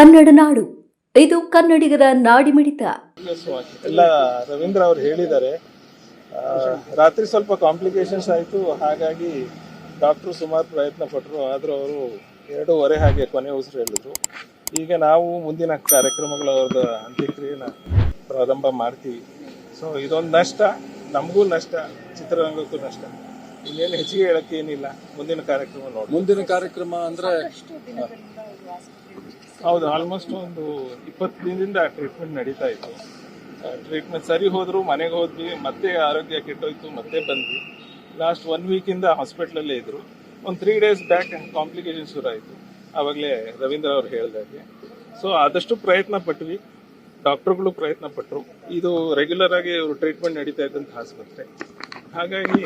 ಕನ್ನಡ ನಾಡು. ಇದು ಕನ್ನಡಿಗರ ನಾಡಿಮಿಡಿತ ಎಲ್ಲ ರವೀಂದ್ರ ಅವರು ಹೇಳಿದ್ದಾರೆ. ರಾತ್ರಿ ಸ್ವಲ್ಪ ಕಾಂಪ್ಲಿಕೇಶನ್ಸ್ ಆಯಿತು. ಹಾಗಾಗಿ ಡಾಕ್ಟ್ರು ಸುಮಾರು ಪ್ರಯತ್ನ ಪಟ್ಟರು ಆದರೂ ಅವರು ಎರಡೂವರೆ ಹಾಗೆ ಕೊನೆ ಉಸಿರು ಹೇಳಿದ್ರು ಈಗ ನಾವು ಮುಂದಿನ ಕಾರ್ಯಕ್ರಮಗಳ ಅವ್ರದ ಅಂತ್ಯಕ್ರಿಯೆನ ಪ್ರಾರಂಭ ಮಾಡ್ತೀವಿ. ಸೊ ಇದೊಂದು ನಷ್ಟ. ನಮಗೂ ನಷ್ಟ. ಚಿತ್ರರಂಗಕ್ಕೂ ನಷ್ಟ. ಇನ್ನೇನು ಹೆಚ್ಚಿಗೆ ಹೇಳಕ್ಕೆ ಏನಿಲ್ಲ ಮುಂದಿನ ಕಾರ್ಯಕ್ರಮ ನೋಡಿ ಮುಂದಿನ ಕಾರ್ಯಕ್ರಮ ಅಂದ್ರೆ ಹೌದು ಆಲ್ಮೋಸ್ಟ್ ಒಂದು ಇಪ್ಪತ್ತು ದಿನದಿಂದ ಟ್ರೀಟ್ಮೆಂಟ್ ನಡೀತಾ ಇತ್ತು. ಟ್ರೀಟ್ಮೆಂಟ್ ಸರಿ ಹೋದ್ರು, ಮನೆಗೆ ಹೋದ್ವಿ, ಮತ್ತೆ ಆರೋಗ್ಯ ಕೆಟ್ಟೋಯ್ತು, ಮತ್ತೆ ಬಂದ್ವಿ. ಲಾಸ್ಟ್ ಒನ್ ವೀಕಿಂದ ಹಾಸ್ಪಿಟ್ಲಲ್ಲೇ ಇದ್ರು. ಒಂದು ತ್ರೀ ಡೇಸ್ ಬ್ಯಾಕ್ ಕಾಂಪ್ಲಿಕೇಶನ್ ಶುರು ಆಯಿತು ಆವಾಗಲೇ ರವೀಂದ್ರ ಅವ್ರು ಹೇಳಿದಾಗೆ ಸೊ ಆದಷ್ಟು ಪ್ರಯತ್ನ ಪಟ್ವಿ. ಡಾಕ್ಟರ್ಗಳು ಪ್ರಯತ್ನ ಪಟ್ಟರು ಇದು ರೆಗ್ಯುಲರ್ ಆಗಿ ಟ್ರೀಟ್ಮೆಂಟ್ ನಡೀತಾ ಇದ್ದಂಥ ಆಸ್ಪತ್ರೆ. ಹಾಗಾಗಿ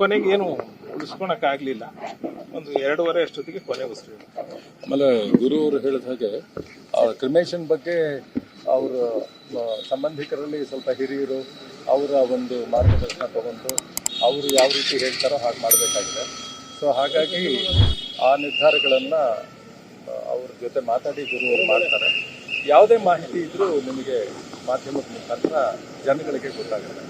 ಕೊನೆಗೆ ಏನು ಉಳಿಸ್ಕೊಳಕ್ಕಾಗಲಿಲ್ಲ. ಒಂದು ಎರಡೂವರೆ ಅಷ್ಟೊತ್ತಿಗೆ ಕೊನೆ ಉಸಿರು ಆಮೇಲೆ ಗುರು ಅವರು ಹೇಳಿದ ಹಾಗೆ ಕ್ರಿಮೇಷನ್ ಬಗ್ಗೆ ಅವರ ಸಂಬಂಧಿಕರಲ್ಲಿ ಸ್ವಲ್ಪ ಹಿರಿಯರು ಅವರ ಒಂದು ಮಾರ್ಗದರ್ಶನ ತಗೊಂಡು ಅವರು ಯಾವ ರೀತಿ ಹೇಳ್ತಾರೋ ಹಾಗೆ ಮಾಡಬೇಕಾಗಿದೆ. ಸೊ ಹಾಗಾಗಿ ಆ ನಿರ್ಧಾರಗಳನ್ನು ಅವ್ರ ಜೊತೆ ಮಾತಾಡಿ ಗುರು ಅವರು ಮಾಡ್ತಾರೆ. ಯಾವುದೇ ಮಾಹಿತಿ ಇದ್ದರೂ ನಿಮಗೆ ಮಾಧ್ಯಮದ ಮುಖಾಂತರ ಜನಗಳಿಗೆ ಗೊತ್ತಾಗುತ್ತೆ.